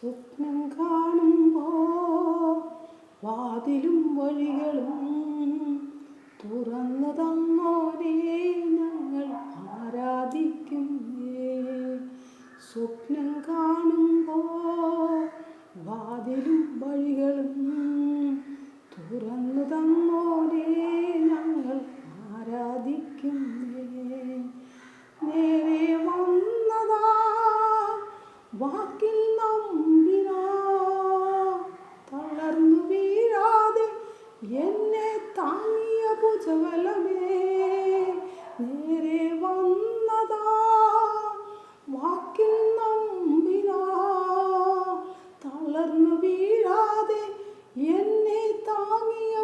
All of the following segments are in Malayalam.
സ്വപ്നം കാണുമ്പോ വാതിലും വഴികളും തുറന്നു തന്നോരേ ഞങ്ങൾ ആരാധിക്കുന്നേ സ്വപ്നം കാണുമ്പോ വാതിലും വഴികളും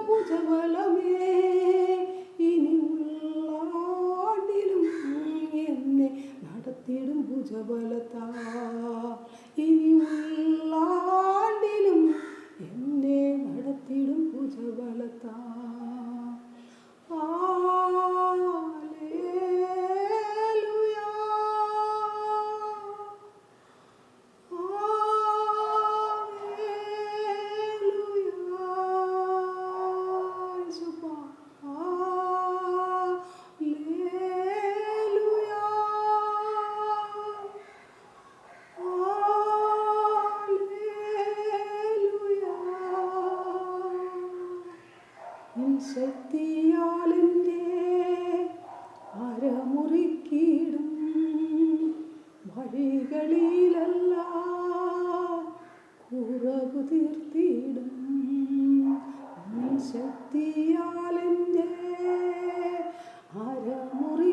ഭുജബലമേ ഇനിയുള്ള ആണ്ടിലും എന്നെ നടത്തിടും ഭുജബലത്താ. ഇനിയുള്ള ആണ്ടിലും എന്നെ നടത്തിയിടും ഭുജബലത്താ. ശക്തിയാലെന്റെ അരമുറിക്കിടും. വഴികളിലല്ല കുറവു തീർത്തിടും. ശക്തിയാലെന്റെ അരമുറിക്കിടും.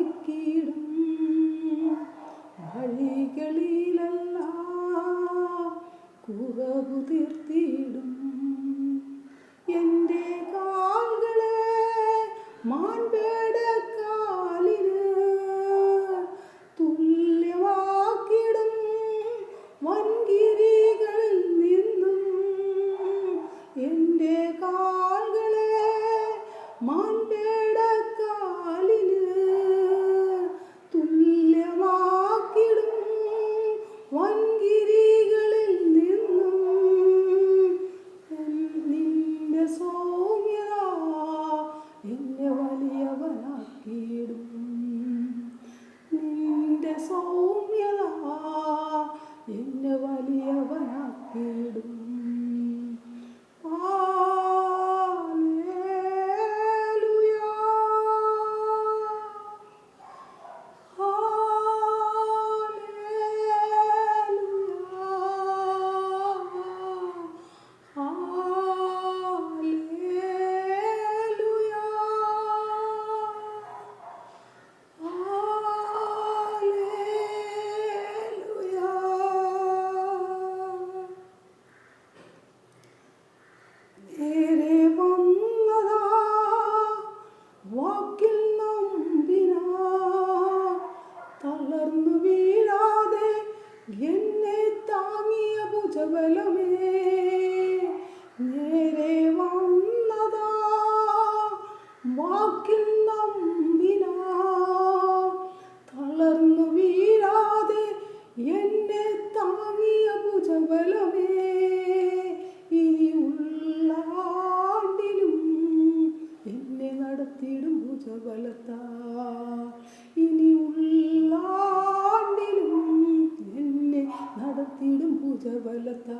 വഴികളിലല്ല കുറവു തീർത്തിടും. ಬೇಡ നിന്റെ എന്നെ താങ്ങിയ ഭുജബലമേ നേരെ വന്നതാ. വാക്കിൽ നമ്പിനാ. തളർന്നു വീഴാതെ എന്നെ താങ്ങിയ ഭുജബലമേ ഈ ഉള്ളാണ്ടിലും എന്നെ നടത്തിയിടും ഭുജബലത്താ. ഇനിയുള്ള ബലത്താ